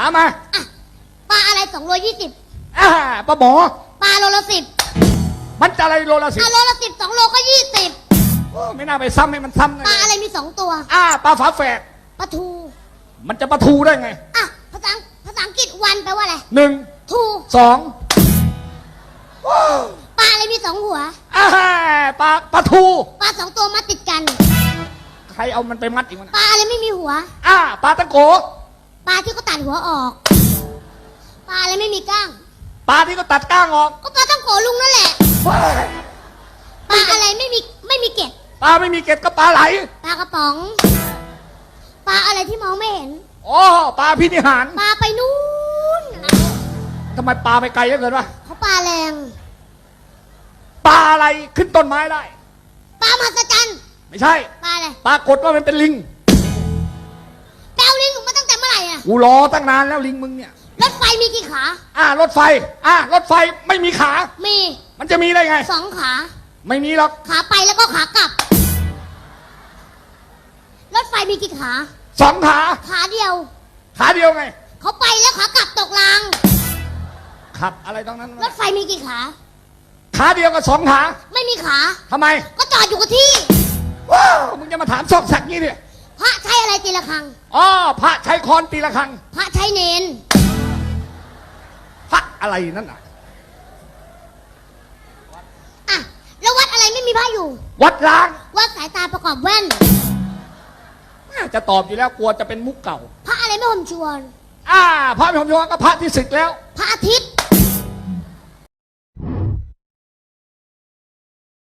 ถามมาอะปลาอะไรสองโลยี่สิบอ่าป้าหมอ ปลาโลละสิบมันจะอะไรโลละสิบอะโลละสิบสองโลก็ยี่สิบโอ้ไม่น่าไปซ้ำให้มันซ้ำเลยปลาอะไรมีสองตัวอ่าปลาฝาแฝดปลาทูมันจะปลาทูได้ไงอะภาษาภาษาอังกฤษวันแปลว่าอะไรหนึ่งทูสองปลาอะไรมีสองหัวอ่าปลาปลาทูปลาสองตัวมาติดกัน ใครเอามันไปมัดอีกวะปลาอะไรไม่มีหัว อ่าปลาตะโก ปลาที่เขาตัดหัวออก ปลาอะไรไม่มีก้าง ปลาที่ก็ตัดก้างออกก็ปลาต้องโกลุงนั่นแหละว้ายปลาอะไรไม่มีไม่มีเกล็ด ปลาไม่มีเกล็ดก็ปลาไหล ปลากระป๋อง ปลาอะไรที่มองไม่เห็น อ๋อ ปลาพินิหารปลาไปนู้นทำไมปลาไปไกลเหลือเกินวะ เขาปลาแรง ปลาอะไรขึ้นต้นไม้ได้ ปลามหัศจรรย์ ไม่ใช่ ปลาอะไรปรากฏว่ามันเป็นลิง กูรอตั้งนานแล้วลิงมึงเนี่ย รถไฟมีกี่ขา อ่ารถไฟ อ่ารถไฟไม่มีขา มีมันจะมีได้ไง สองขา ไม่มีหรอกขาไปแล้วก็ขากลับ รถไฟมีกี่ขา สองขาขาเดียว ขาเดียวไง เขาไปแล้วขากลับตกราง ขับอะไรตรงนั้นรถไฟมีกี่ขา ขาเดียวกับสองขาไม่มีขา ทำไม ก็จอดอยู่กับที่ ว้าวมึงจะมาถามซอกแซกงี้เนี่ย พระใช้อะไรตีละครัง อ๋อพระใช้คอนตีละครัง พระใช้เนน พระอะไรนั่นน่ะ อะ แล้ววัดอะไรไม่มีพระอยู่ วัดล้างวัดสายตาประกอบแว่นจะตอบอยู่แล้วกลัวจะเป็นมุกเก่า พระอะไรไม่ห่มชวน อ่า พระพิมพ์ชวก็พระที่ศึกแล้ว พระอาทิตย์